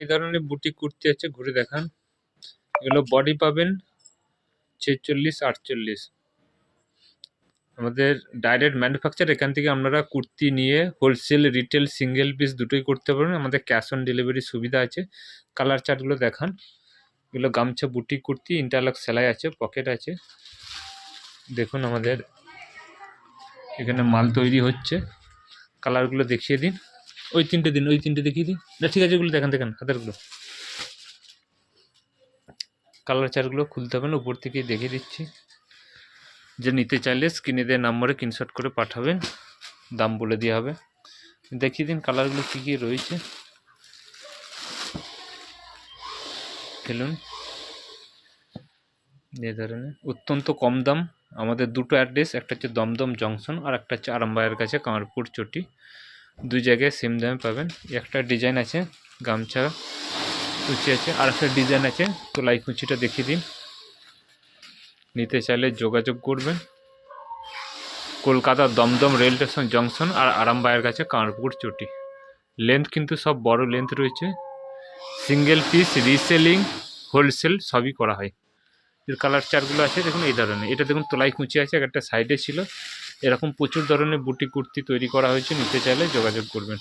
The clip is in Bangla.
এই ধরনের বুটি কুর্তি আছে, ঘুরে দেখান। এগুলো বডি পাবেন ছেচল্লিশ, আটচল্লিশ। আমাদের ডাইরেক্ট ম্যানুফ্যাকচার এখান থেকে আপনারা কুর্তি নিয়ে হোলসেল রিটেল সিঙ্গেল পিস দুটোই করতে পারবেন। আমাদের ক্যাশ অন ডেলিভারি সুবিধা আছে। কালার চার্টগুলো দেখান। এগুলো গামছা বুটি কুর্তি ইন্টারলক সেলাই আছে পকেট আছে। দেখুন আমাদের এখানে মাল তৈরি হচ্ছে। কালারগুলো দেখিয়ে দিন। ওই তিনটে দিন, ওই তিনটে দেখিয়ে দিন না, ঠিক আছে ওগুলো দেখান দেখান, হাতেরগুলো। কালার চারগুলো খুলতে হবে না, উপর থেকেই দেখিয়ে দিচ্ছি। যে নিতে চাইলে স্ক্রিনে দেওয়া নাম্বারে স্ক্রিনশট করে পাঠাবেন, দাম বলে দেওয়া হবে। দেখিয়ে দিন কালারগুলো কী কী রয়েছে। খেলুন এ ধরনের। অত্যন্ত কম দাম। আমাদের দুটো অ্যাড্রেস একটা হচ্ছে দমদম জংশন আর একটা হচ্ছে আরামবাগের কাছে কামারপুর চটি। দুই জায়গায় সেম দামে পাবেন। একটা ডিজাইন আছে, গামছা, কুচি আছে, আর একটা ডিজাইন আছে। তোলাই কুচিটা দেখিয়ে দিন। নিতে চাইলে যোগাযোগ করবেন। Kolkata Dumdum rail station junction আর আরামবাগের কাছে কামারপুর চটি। লেন্থ কিন্তু সব বড় লেন্থ রয়েছে। সিঙ্গেল পিস রিসেলিং হোলসেল সবই করা হয়। এর কালার চারগুলো আছে, দেখুন এই ধরনের। এটা দেখুন তোলাই কুচি আছে একটা সাইডে ছিল। এরকম প্রচুর ধরনের বুটিক কুর্তি তৈরি করা হয়েছে নিতে চাইলে যোগাযোগ করবেন।